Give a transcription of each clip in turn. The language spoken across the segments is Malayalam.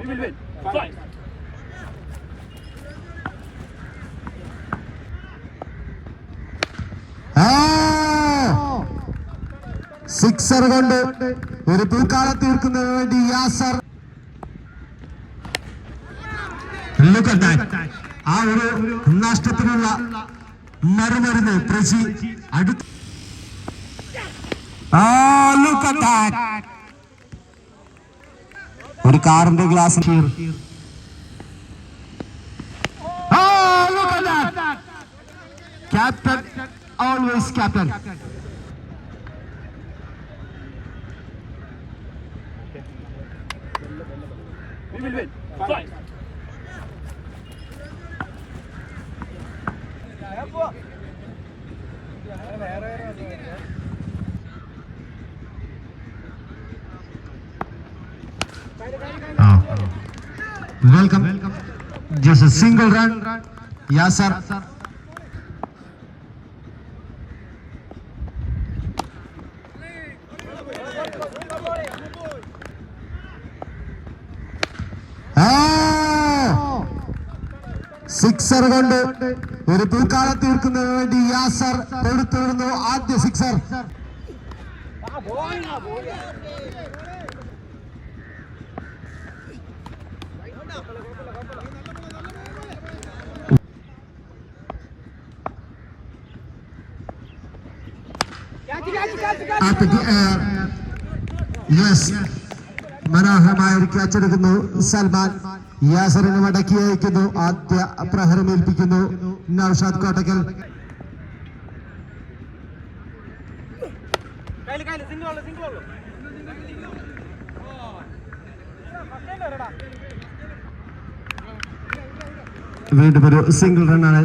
We will win. Fight. Sixer കൊണ്ട് ഒരു പൂക്കാലം തീർക്കുന്നതിന് വേണ്ടി യാസർ ആ ഒരു നഷ്ടത്തിനുള്ള മറുമരുന്ന് പ്രജി അടുത്ത ആ, that. ഒരു കാറിന്റെ glass captain always captain We will win. Fight. Welcome. Just a single run. Yasser. Sixer കൊണ്ട് ഒരു തൂക്കാളം തീർക്കുന്നതിന് വേണ്ടി യാസർ കൊടുത്തിരുന്നു ആദ്യ sixer at the air. Yes. മനോഹരമായ ഒരു ക്യാച്ച് എടുക്കുന്നു സൽമാൻ യാസറിന് മടക്കി അയക്കുന്നു. ആദ്യ പ്രഹരമേൽപ്പിക്കുന്നു നൌഷാദ് കോട്ടക്കൽ. വീണ്ടും ഒരു സിംഗിൾ റണ്ണാണ്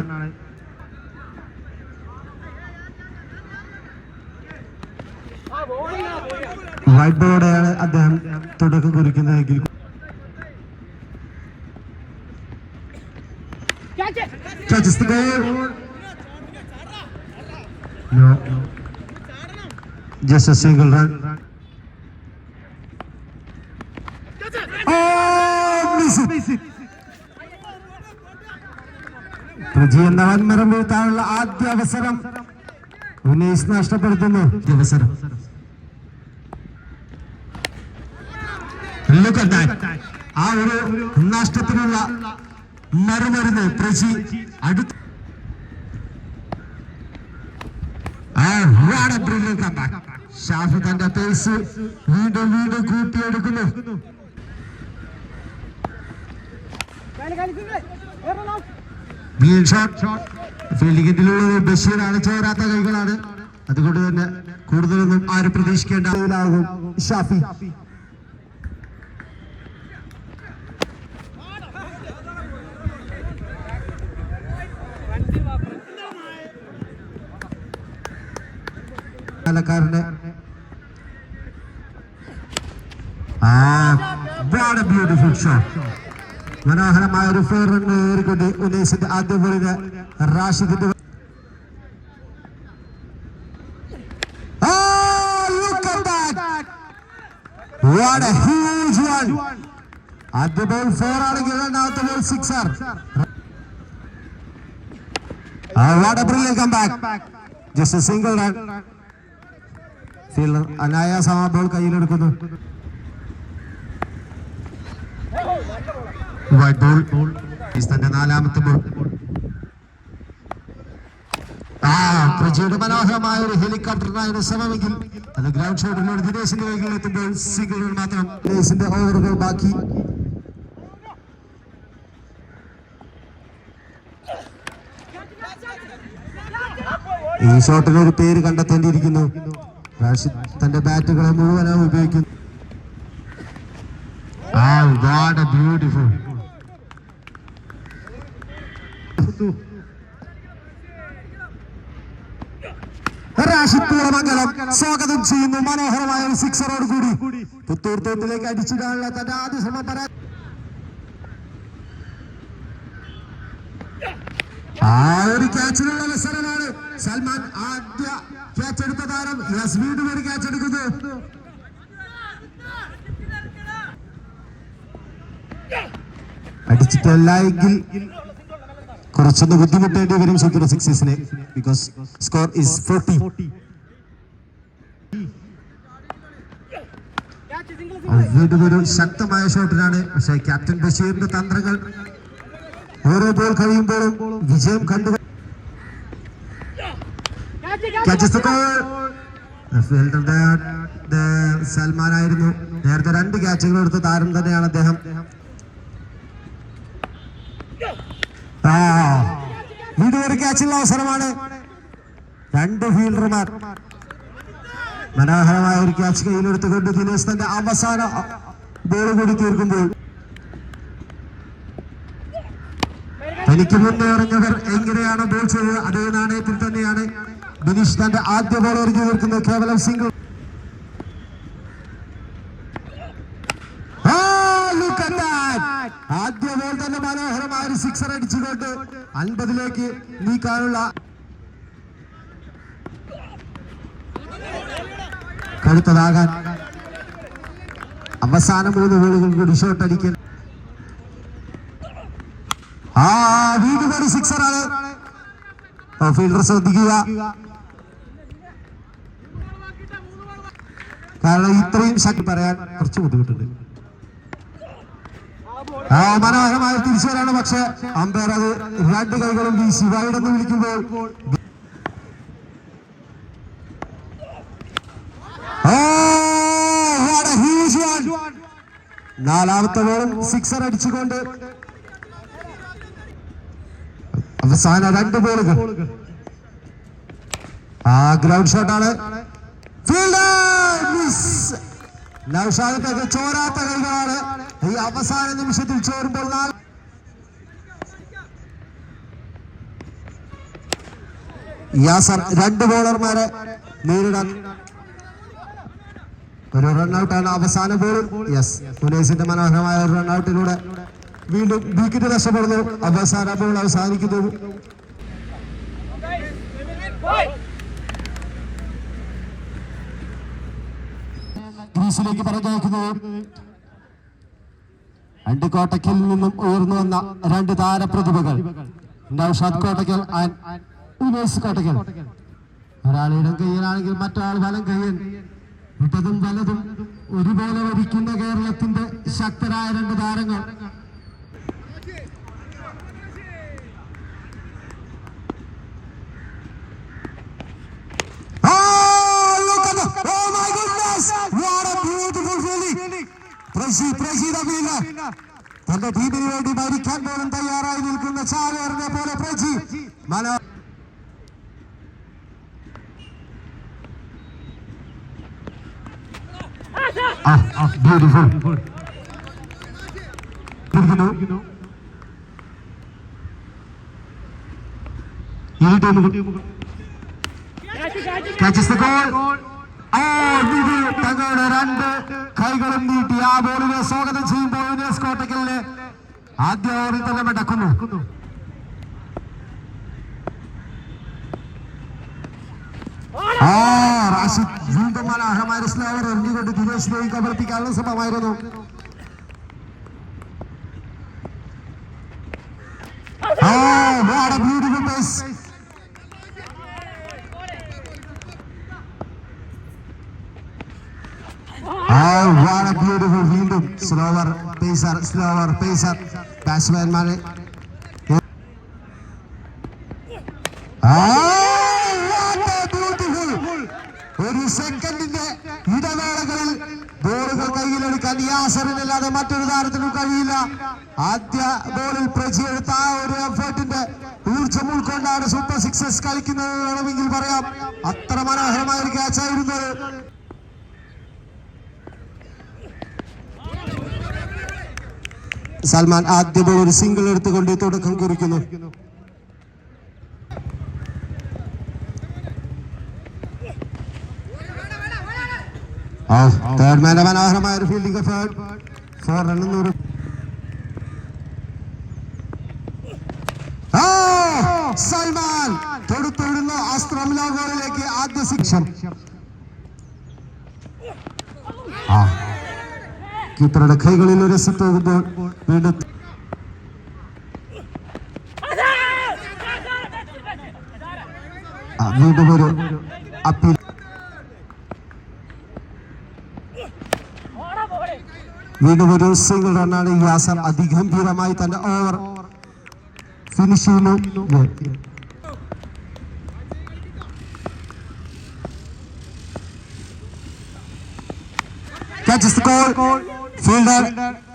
ബോർഡാണ് അദ്ദേഹം തുടക്കം കുറിക്കുന്നതെങ്കിൽ Touches the goal. No. Just a single run. Oh. Praji എന്ന വൻമരം വീഴ്ത്താനുള്ള ആദ്യ അവസരം ഉനീസ് നഷ്ടപ്പെടുത്തുന്നു അവസരം Look ആ ഒരു നഷ്ടത്തിനുള്ള മറുമരുന്ന് പ്രജി അടുത്ത ഷാഫി തന്റെ പേസ് വീണ്ടും വീണ്ടും കൂട്ടിയെടുക്കുന്നു. ഫീൽഡിംഗിലുള്ളത് ബഷീറാണ്. ചേരാത്ത കൈകളാണ്. അതുകൊണ്ട് തന്നെ കൂടുതലൊന്നും ആരും പ്രതീക്ഷിക്കേണ്ട ഷാഫി. Shot. മനോഹരമായ ഒരു ഫോർ റൺ ഏറിക്കൊണ്ട് ഉനൈസിന്റെ ആദ്യ ബോളിന് റാഷിദിന്റെ! What! ആദ്യ ബോൾ ഫോർ ആണെങ്കിൽ രണ്ടാമത്തെ ball sixer what a brilliant come back just single run fielder അനായാസം ആ ബോൾ കയ്യിലെടുക്കുന്നു. തന്റെ നാലാമത്തെ ബോൾ ആ പ്രജയുടെ മനോഹരമായ ഒരു ഹെലികോപ്റ്ററിനായിരുന്നു ശ്രമമെങ്കിൽ അത് ഗ്രൗണ്ട് ഷോട്ടിലൂടെ ദിനേശിന്റെ കൈകളിൽ എത്തുമ്പോൾ സിംഗിൾ മാത്രം ദിനേശിന്റെ ഓവറുകൾ ബാക്കി. ഈ ഷോട്ടിന് ഒരു പേര് കണ്ടെത്തേണ്ടിയിരിക്കുന്നു. റാഷിദ് തന്റെ ബാറ്റുകളെ മുഴുവനായി ഉപയോഗിക്കുന്നു. ആ വാട്ട് ബ്യൂട്ടിഫുൾ സ്വാഗതം ചെയ്യുന്നു മനോഹരമായ ഒരു സിക്സറോട് കൂടി. പുത്തൂർ തോട്ടിലേക്ക് അടിച്ചിടാനുള്ള തന്റെ ആദ്യ ശ്രമം പരാ ആ ഒരു ക്യാച്ചിനുള്ള അവസരമാണ്. സൽമാൻ ആദ്യ ക്യാച്ച് എടുത്ത താരം യെസ് വരെ ക്യാച്ച് എടുക്കുന്നു. അടിച്ചിട്ടല്ല എങ്കിൽ കുറച്ചൊന്ന് ബുദ്ധിമുട്ടേണ്ടി വരും സൂപ്പർ സിക്സസിന് ബിക്കോസ് സ്കോർ ഇസ് ഫോർട്ടി വീണ്ടും ഒരു ശക്തമായ ഷോട്ടിനാണ് പക്ഷേ ക്യാപ്റ്റൻ ബഷീറിന്റെ തന്ത്രങ്ങൾ ഓരോ ബോൾ കഴിയുമ്പോഴും വിജയം കണ്ടു ക്യാച്ച് ഫീൽഡർ സൽമാനായിരുന്നു. നേരത്തെ രണ്ട് ക്യാച്ചുകൾ എടുത്ത താരം തന്നെയാണ് അദ്ദേഹം. ഒരു ക്യാച്ചുള്ള അവസരമാണ്. രണ്ട് ഫീൽഡർമാർ മനോഹരമായ ഒരു ക്യാച്ച് കയ്യിലെടുത്തുകൊണ്ട് ദിനേശ് തന്റെ അവസാന ബോൾ കൂടി തീർക്കുമ്പോൾ. തനിക്ക് മുന്നേ ഇറങ്ങിയവർ എങ്ങനെയാണ് ബോൾ ചെയ്തത് അതേ നാണയത്തിൽ തന്നെയാണ് ബിനീഷ് തന്റെ ആദ്യ ബോൾ എറിഞ്ഞു തീർക്കുന്നത് കേവലം സിംഗിൾ ആദ്യ ബോൾ തന്നെ മനോഹരമായ ഒരു സിക്സർ അടിച്ചുകൊണ്ട് അൻപതിലേക്ക് നീക്കാനുള്ള കഴുത്തതാകാൻ അവസാന മൂന്ന് ബോളുകൾ കൂടി ഷോട്ട് അടിക്കൽ ആ വീണ്ടും ഒരു സിക്സർ ആണ്. ഫീൽഡർ ശ്രദ്ധിക്കുക. കാരണം ഇത്രയും ശക്തി പറയാൻ കുറച്ച് ബുദ്ധിമുട്ടുണ്ട്. ആ മനോഹരമായ തിരിച്ചു വരാണ് പക്ഷെ അമ്പയർ അത് രണ്ട് കൈകളും ഈ ശിവായുടെ വിളിക്കുമ്പോൾ. നാലാമത്തെ ബോളും സിക്സർ അടിച്ചുകൊണ്ട് അവസാന രണ്ട് ബോളുകൾ. ആ ഗ്രൗണ്ട് ഷോട്ടാണ്. നൗഷാദത്തൊക്കെ ചോരാത്ത കൈകളാണ് ഈ അവസാന നിമിഷത്തിൽ ചോരുമ്പോൾ നാല് യാസർ രണ്ട് ബോളർമാരെ നേരിടാൻ ഒരു റൺഔട്ടാണ് അവസാന ബോളും യെസ് ഉനേസിന്റെ മനോഹരമായ ഒരു റൺഔട്ടിലൂടെ വീണ്ടും വിക്കറ്റ് നഷ്ടപ്പെടുന്നു. അവസാന ബോൾ അവസാനിക്കുന്നു. ക്രീസിലേക്ക് പറഞ്ഞയക്കുന്നു രണ്ട് കോട്ടയ്ക്കിൽ നിന്നും ഉയർന്നു വന്ന രണ്ട് താരപ്രതിഭകൾ നൌഷാദ് കോട്ടയ്ക്കൽ കോട്ടയ്ക്കൽ. ഒരാൾ ഇടം കയ്യനാണെങ്കിൽ മറ്റൊരാൾ വലം കയ്യൻ. ഇട്ടതും വലതും ഒരുപോലെ വരിക്കുന്ന കേരളത്തിന്റെ ശക്തരായ രണ്ട് താരങ്ങൾ Oh, look at the, oh my goodness! What a beautiful feeling! പ്രശി പ്രശീത ഫീൽഡർ തന്റെ ടീമിന് വേണ്ടി മരിക്കാൻ പോലും തയ്യാറായി നിൽക്കുന്ന ചാവേറിനെ പോലെ പ്രജി മനോ ബ്യൂട്ടിഫുൾ ഈ ടീമുകൾ catch catch catches the goal. ആ, ഇത് തങ്ങളുടെ രണ്ട് കൈകളും നീട്ടി ആ ബോളിനെ സ്വാഗതം ചെയ്യുമ്പോൾ യുനേസ് കോട്ടക്കലിന് ആദ്യ ഓവറിൽ തന്നെ മടക്കുന്നു. ആ ബ്യൂട്ടിഫുൾ what a beautiful വീണ്ടും സ്ലോവർ പേസർ സ്ലോവർ പേസർ ബാറ്റ്സ്മാൻമാരെ ഒരു സെക്കൻഡിന്റെ ഇടവേളകളിൽ ബോളുകൾ കയ്യിലെടുക്കാൻ യാസറിനല്ലാതെ മറ്റൊരു താരത്തിനും കഴിയില്ല. ആദ്യ ബോളിൽ പ്രജയെടുത്ത ആ ഒരു എഫേർട്ടിന്റെ ഊർജം ഉൾക്കൊണ്ടാണ് സൂപ്പർ സിക്സസ് കളിക്കുന്നത് വേണമെങ്കിൽ പറയാം. അത്ര മനോഹരമായ ഒരു ക്യാച്ച് ആയിരുന്നു അത്. സൽമാൻ ആദ്യ ബോൾ ഒരു സിംഗിൾ എടുത്തുകൊണ്ട് തുടക്കം കുറിക്കുന്നു. തേർഡ് മാന്റെ മനോഹരമായ ഒരു ഫീൽഡിംഗ് എഫേർട്ട് ഫോർ ആ, സൽമാൻ തൊടുത്തൊടുന്നു അസ്ത്രം ലോകോറിലേക്ക് ആദ്യ ശിക്ഷം കീപ്പറുടെ കൈകളിൽ ഒരു പോകുമ്പോൾ വീണ്ടും വീണ്ടും ഒരു അപ്പീൽ വീണ്ടും ഒരു സിംഗിൾ റണ്ണാണ് യാസർ അതിഗംഭീരമായി തന്റെ ഓവർ ഫിനിഷ് ചെയ്യുന്നു Catches the. Fielder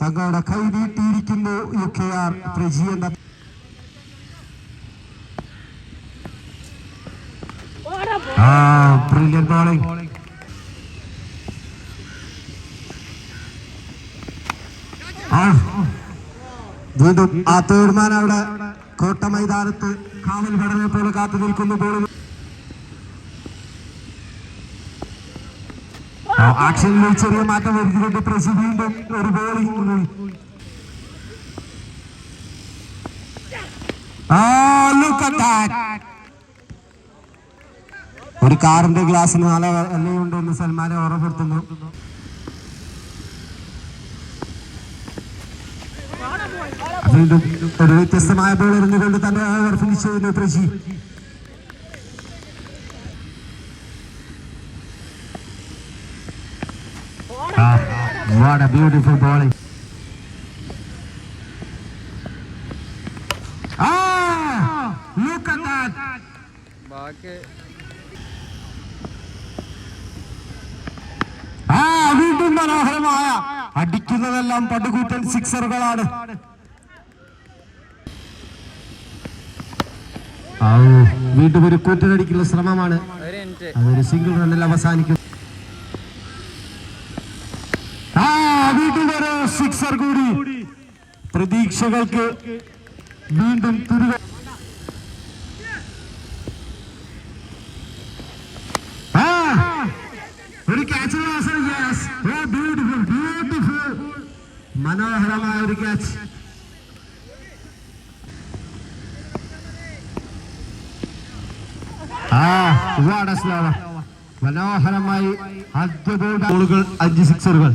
തങ്ങളുടെ കൈ നീട്ടിയിരിക്കുന്നു യു കെ ആർ പ്രജി എന്ന ബ്രില്യൻ ബോളിംഗ് വീണ്ടും ആ തേർമാൻ അവിടെ കോട്ട മൈതാനത്ത് കാവൽ ഘടനയെ പോലെ കാത്തു നിൽക്കുന്നു. ബോളിൽ ആക്ഷനിൽ ചെറിയ മാറ്റം വരുത്തിക്കൊണ്ട് പ്രസി വീണ്ടും ഒരു ബോളിംഗ് ഒരു കാറിന്റെ ഗ്ലാസ്സിന് നല്ല എല്ലയുണ്ട് എന്ന് സൽമാനെ ഓർമ്മപ്പെടുത്തുന്നു. വീണ്ടും ഒരു വ്യത്യസ്തമായ ബോൾ എറിഞ്ഞുകൊണ്ട് തന്നെ ഓവർ ഫിനിഷ് ചെയ്യുന്നു Praji. What a beautiful bowling. Ah! Look at that! ആ വീണ്ടും മനോഹരമായ അടിക്കുന്നതെല്ലാം പടുകൂറ്റൻ സിക്സറുകളാണ് വീണ്ടും ഒരു കൂറ്റനടിക്കുള്ള ശ്രമമാണ് അതൊരു സിംഗിൾ റണ്ണിൽ അവസാനിക്കും ആ വീണ്ടും ഒരു സിക്സർ കൂടി. പ്രതീക്ഷകൾക്ക് വീണ്ടും തിരികെ ആ, ഒരു ക്യാച്ച് beautiful, beautiful. മനോഹരമായ ഒരു ക്യാച്ച് മനോഹരമായി അഞ്ച് സിക്സറുകൾ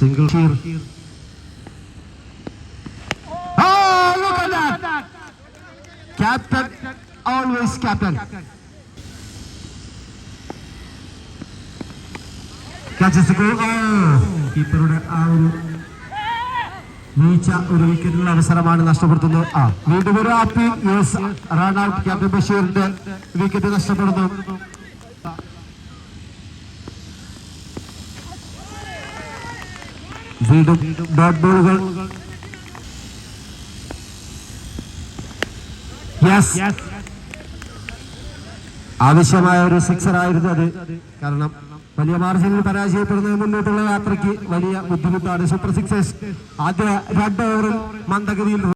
സിംഗിൾ ക്യാപ്റ്റൻ ഓൾവേസ് ക്യാപ്റ്റൻ കീപ്പറുടെ ആ ഒരു വീഴ്ച ഒരു വിക്കറ്റിനുള്ള അവസരമാണ് നഷ്ടപ്പെടുത്തുന്നത്. ആ വീണ്ടും ഒരു ആപ്പി യെസ് റൺ ഔട്ട്. ക്യാപ്റ്റൻ ബഷീറിന്റെ വിക്കറ്റ് നഷ്ടപ്പെടുന്നു. വീണ്ടും ഡോട്ട് ബോളുകൾ ആവശ്യമായ ഒരു സിക്സർ ആയിരുന്നു അത്. കാരണം വലിയ മാർജിനിൽ പരാജയപ്പെടുന്നത് മുന്നോട്ടുള്ള യാത്രയ്ക്ക് വലിയ ബുദ്ധിമുട്ടാണ് സൂപ്പർ സിക്സേഴ്സ് ആദ്യ രണ്ട് ഓവറിൽ മന്ദഗതിയിൽ